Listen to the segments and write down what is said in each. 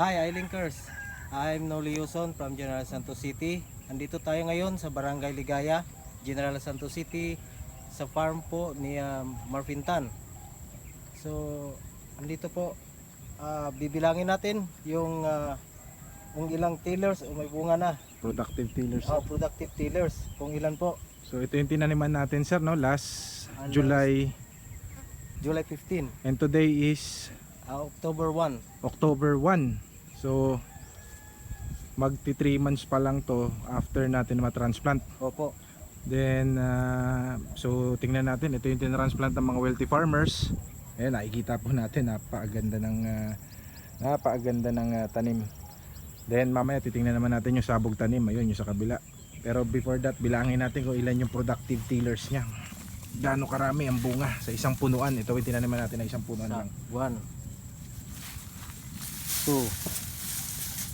Hi, iLinkers. I'm Noli Yuson from General Santos City. Andito tayo ngayon sa Barangay Ligaya, General Santos City, sa farm po ni uh, Marvin Tan. So, andito po, ah, bibilangin natin yung ah, kung ilang tillers o may bunga na. Productive tillers. Ah, productive tillers, kung ilan po. So ito yung tinaniman natin sir no last Ah, July July 15, and today is ah, October 1. October 1. So magti 3 months pa lang to after natin ma-transplant. Opo. Then uh, so tingnan natin ito yung tinransplant ng mga wealthy farmers. Ayan nakikita po natin napakaganda ng uh, napakaganda ng uh, tanim. Then mamaya titingnan naman natin yung sabog tanim ayun yung sa kabila. Pero before that bilangin natin kung ilan yung productive tillers niya. Gaano karami ang bunga sa isang punuan. Ito yung tinaniman natin na isang punuan lang. 1 2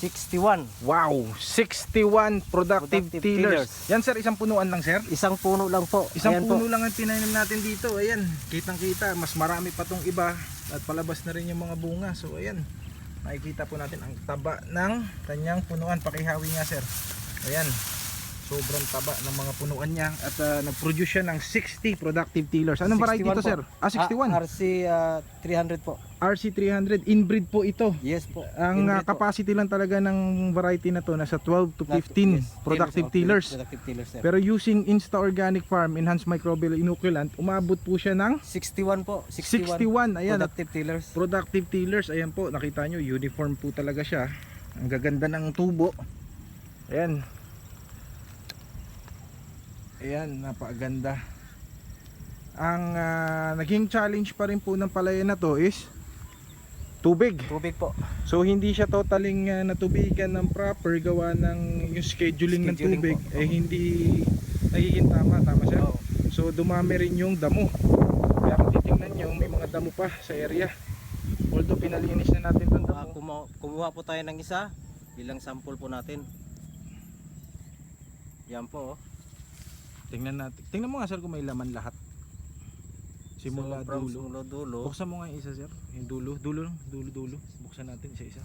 61 Wow, 61 productive, Productive tillers. tillers. Yan sir, isang punuan lang sir. isang puno lang po Isang Ayan puno po. lang ang tinanim natin dito. Ayan, kitang-kita, mas marami pa tong iba at palabas na rin yung mga bunga. So ayan, makikita po natin ang taba ng kanyang punuan. Pakihawi nga sir. Ayan, sobrang taba ng mga punuan niya at uh, nag-produce siya ng 60 productive tillers. Anong variety 61 ito po. sir? Ah, 61. Ah, RC ah, 300 po RC300 inbreed po ito. yes po Ang uh, Inbreed po. capacity lang talaga ng variety na to nasa 12 to Not- 15 yes, productive tillers. productive tillers sir. Pero using Insta Organic Farm Enhanced Microbial Inoculant, umabot po siya ng 61 po 61, 61. Ayan, productive tillers productive tillers. Ayan po, nakita nyo, uniform po talaga siya. Ang gaganda ng tubo. Ayan. Ayan, napakaganda. Ang ah, naging challenge pa rin po ng palayan na to is tubig. tubig po So hindi siya totaling uh, natubigan ng proper gawa ng yung scheduling, ng Scheduling tubig po. eh hindi nagiging tama tama siya. Oo. So dumami rin yung damo. Kaya kung titingnan nyo may mga damo pa sa area. Although pinalinis na natin tong Ah, damo. kumuha, kumuha po tayo ng isa bilang sample po natin yan po oh. Tingnan natin. Tingnan mo nga sir kung may laman lahat. Simula So, dulo. dulo dulo Buksan mo nga yung isa sir. Yung dulo, dulo lang, dulo dulo. Buksan natin isa-isa.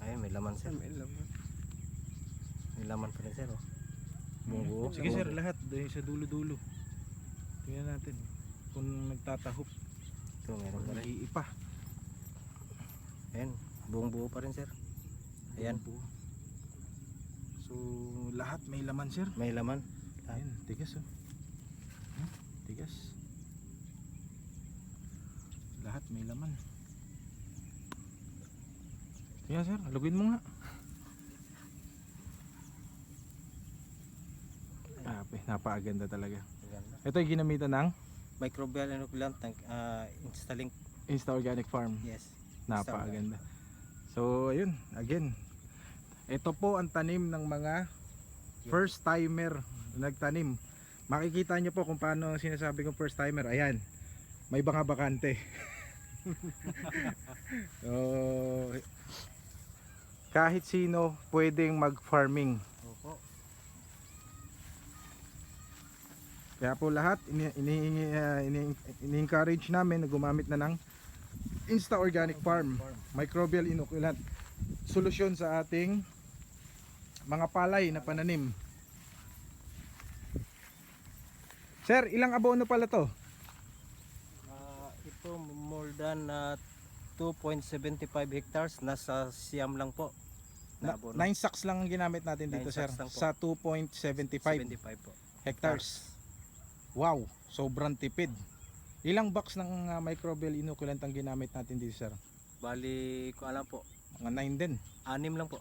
ay may laman sir May laman. may laman pa rin sir oh. Munggo. Sige sir, lahat dahil sa dulo-dulo. Tingnan natin kung nagtatahop, ito meron pa rin nag-iipa. ayan buong buo pa rin sir ayan po. So, lahat may laman sir. may laman Ayan, tigas oh. Hmm, tigas. Lahat may laman. Tingnan sir, alugin mo nga. Grabe, napakaganda talaga. Ito yung ginamitan ng microbial inoculant tank uh, installing Insta Organic Farm. yes Napakaganda. So, ayun, again. Ito po ang tanim ng mga first timer nagtanim. Makikita nyo po kung paano sinasabi kong first timer. Ayan, may mga bakante. so, kahit sino pwedeng mag-farming. Opo. Kaya po lahat ini, ini, uh, ini, ini-encourage namin na gumamit na ng Insta Organic Farm, microbial inoculant. Solusyon sa ating mga palay na pananim. Sir, ilang abono pala to? Ah, ito more than ah, 2.75 hectares nasa Siam lang po. Na, Na, abono. 9 sacks lang ang ginamit natin dito sir sa 2.75 75 po. hectares. Wow, sobrang tipid. Ilang box ng uh, microbial inoculant ang ginamit natin dito sir? Bali, ko alam po, Mga 9 din. anim lang po.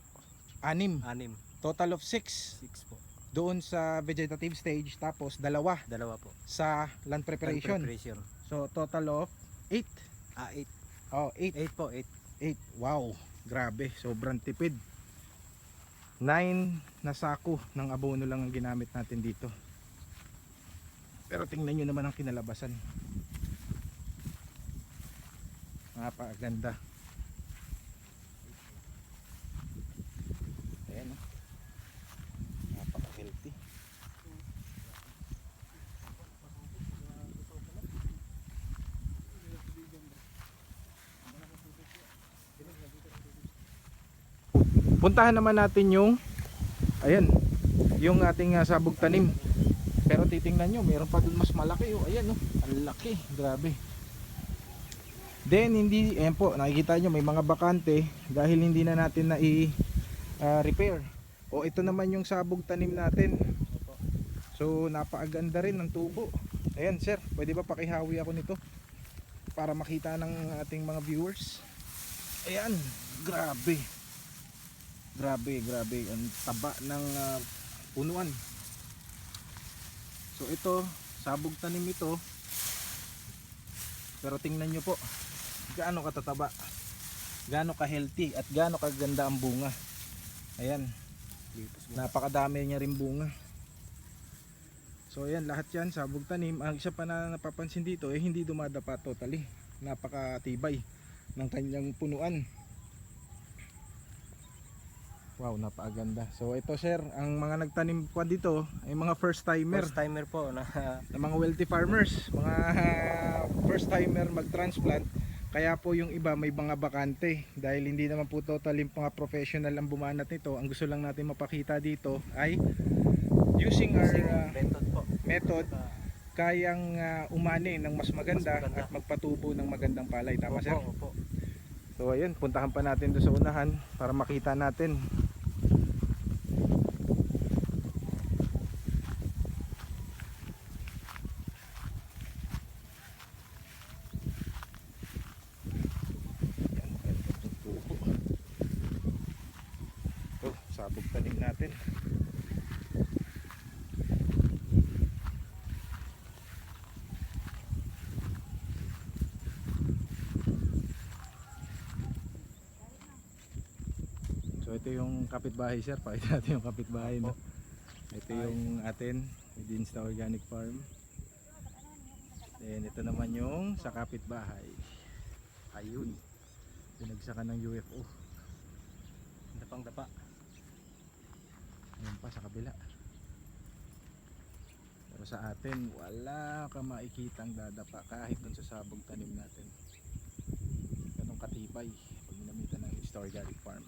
Anim. Anim. Total of 6 Six po. doon sa vegetative stage tapos dalawa Dalawa po. sa land preparation. Preparation. So total of 8. Ah, 8. Oh, 8. 8 po, 8. 8. Wow, grabe, sobrang tipid. 9 na sako ng abono lang ang ginamit natin dito. Pero tingnan nyo naman ang kinalabasan. Napakaganda. Ayan oh. Napaka-healthy. Puntahan naman natin yung ayan, yung ating uh, sabog tanim. Pero titingnan nyo, mayroon pa dun mas malaki oh. Ayan oh, ang laki, grabe. Then hindi, ayan po, nakikita nyo may mga bakante dahil hindi na natin na i-repair. o ito naman yung sabog tanim natin. So napakaganda rin ng tubo. Ayan sir, pwede ba pakihawi ako nito? Para makita ng ating mga viewers. Ayan, grabe. Grabe, grabe. Ang taba ng ah, punuan. So ito, sabog tanim ito. Pero tingnan nyo po, gaano katataba, gaano ka healthy at gaano kaganda ang bunga. Ayan, napakadami niya rin bunga. So ayan, lahat yan, sabog tanim. Ang isa pa na napapansin dito, eh hindi dumadapa totally. Napakatibay ng kanyang punuan. Wow, napakaganda. So ito sir, ang mga nagtanim pa dito ay mga first timer First timer po na ng mga wealthy farmers, mga first timer mag-transplant. Kaya po yung iba may mga bakante dahil hindi naman po totally mga professional ang bumanat nito. Ang gusto lang natin mapakita dito ay using our uh, method po. method kayang uh, umani ng mas maganda, Mas maganda. at magpatubo ng magandang palay. Tama Opo, sir? Opo. So ayun, puntahan pa natin doon sa unahan para makita natin. Yan, ganda ng tubo. Oh, sabog tanim natin. So ito yung kapitbahay sir, pakita natin yung kapitbahay no. Ito yung atin, sa organic farm. Then ito naman yung sa kapitbahay. Ayun. Pinagsakan ng UFO. Dapang dapa. Pa sa kabila. Pero sa atin, wala ka makikitang dadapa kahit dun sa sabog tanim natin. Ganong katibay pag minamitan ng Insta Organic Farm.